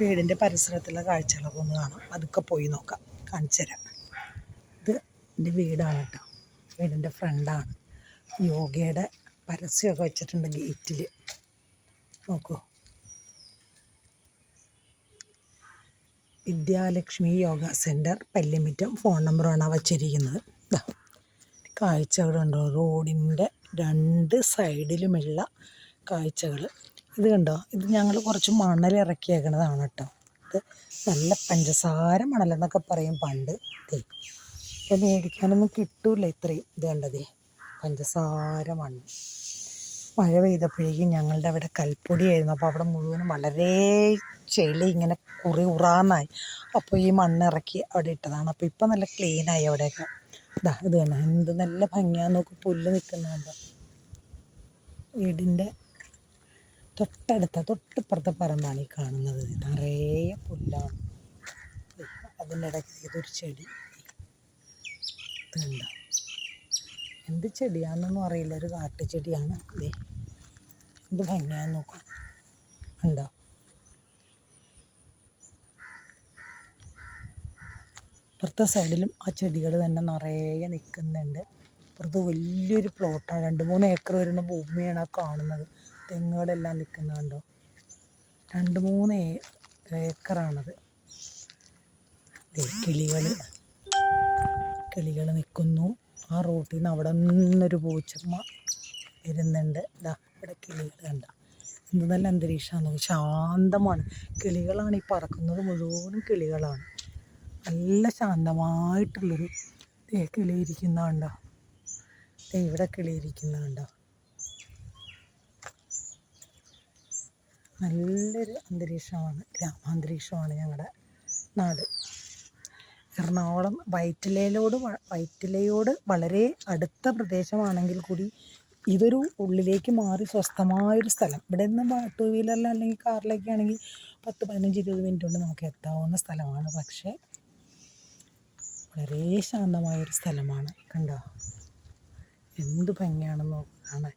വീടിന്റെ പരിസരത്തുള്ള കാഴ്ചകളൊക്കെ ഒന്ന് കാണാം. അതൊക്കെ പോയി നോക്കാം. കാണിച്ചു തരാം. ഇത് എന്റെ വീടാണ് കേട്ടോ. വീടിന്റെ ഫ്രണ്ടാണ് യോഗയുടെ പരസ്യമൊക്കെ വെച്ചിട്ടുണ്ട് ഗേറ്റിൽ നോക്കൂ. വിദ്യാലക്ഷ്മി യോഗ സെന്റർ പല്ലിമിറ്റം ഫോൺ നമ്പറാണ് വച്ചിരിക്കുന്നത്. കാഴ്ചകളുണ്ടോ? റോഡിന്റെ രണ്ട് സൈഡിലുമുള്ള കാഴ്ചകൾ ഇത് കണ്ടോ? ഇത് ഞങ്ങൾ കുറച്ച് മണൽ ഇറക്കിയേക്കണതാണ് കേട്ടോ. ഇത് നല്ല പഞ്ചസാര മണലെന്നൊക്കെ പറയും പണ്ട്. ഇപ്പം മേടിക്കാനൊന്നും കിട്ടൂല ഇത്രയും. ഇത് കണ്ടതേ പഞ്ചസാര മണ്ണ് മഴ പെയ്തപ്പോഴേക്കും ഞങ്ങളുടെ അവിടെ കൽപ്പൊടിയായിരുന്നു. അപ്പോൾ അവിടെ മുഴുവനും വളരെ ചെളി ഇങ്ങനെ കുറി ഉറാന്നായി. അപ്പോൾ ഈ മണ്ണ് ഇറക്കി അവിടെ ഇട്ടതാണ്. അപ്പോൾ ഇപ്പം നല്ല ക്ലീനായി അവിടെയൊക്കെ. ഇതാ ഇത് തന്നെ എന്ത് നല്ല ഭംഗിയാന്ന് നോക്ക് പുല്ല് നിൽക്കുന്നുണ്ട് വീടിന്റെ തൊട്ടടുത്ത തൊട്ടിപ്പുറത്തെ പറമ്പാണ് ഈ കാണുന്നത്. നിറയെ പുല്ലാണ്. ഇടയ്ക്ക് ഇതൊരു ചെടി. ഇതുണ്ട്? എന്ത് ചെടിയാണെന്നൊന്നും അറിയില്ല. ഒരു കാട്ടുചെടിയാണ്. ഇതേ എന്ത് ഭംഗിയാന്ന് നോക്കാം. ഉണ്ടോ? ഇപ്പുറത്തെ സൈഡിലും ആ ചെടികൾ തന്നെ നിറയെ നിൽക്കുന്നുണ്ട്. ഇപ്പുറത്ത് വലിയൊരു പ്ലോട്ടാണ്. രണ്ട് മൂന്ന് ഏക്കർ വരുന്ന ഭൂമിയാണ് ആ കാണുന്നത്. തെങ്ങുകളെല്ലാം നിൽക്കുന്നുണ്ടോ രണ്ട് മൂന്ന് ഏക്കറാണത്. കിളികൾ കിളികൾ നിൽക്കുന്നു. ആ റോട്ടിൽ നിന്ന് അവിടെ നിന്നൊരു പൂച്ചമ്മ വരുന്നുണ്ട്. ഇതാ ഇവിടെ കിളികൾ കണ്ട. എന്ത് നല്ല അന്തരീക്ഷമാണ്. ശാന്തമാണ്. കിളികളാണ് ഈ പറക്കുന്നത് മുഴുവനും കിളികളാണ്. നല്ല ശാന്തമായിട്ടുള്ളൊരു കിളി ഇരിക്കുന്നുണ്ടോ ദേ ഇവിടെ കിളി ഇരിക്കുന്നുണ്ടോ നല്ലൊരു അന്തരീക്ഷമാണ് ഗ്രാമാന്തരീക്ഷമാണ് ഞങ്ങളുടെ നാട്. എറണാകുളം വൈറ്റിലയിലോട് വൈറ്റിലയോട് വളരെ അടുത്ത പ്രദേശമാണെങ്കിൽ കൂടി ഇതൊരു ഉള്ളിലേക്ക് മാറി സ്വസ്ഥമായൊരു സ്ഥലം. ഇവിടെ നിന്ന് ടൂ വീലറിൽ അല്ലെങ്കിൽ കാറിലൊക്കെ ആണെങ്കിൽ പത്ത് പതിനഞ്ച് ഇരുപത് മിനിറ്റ് കൊണ്ട് നമുക്ക് എത്താവുന്ന സ്ഥലമാണ്. പക്ഷേ വളരെ ശാന്തമായൊരു സ്ഥലമാണ്. കണ്ടോ? എന്ത് ഭംഗിയാണെന്ന് കാണാൻ.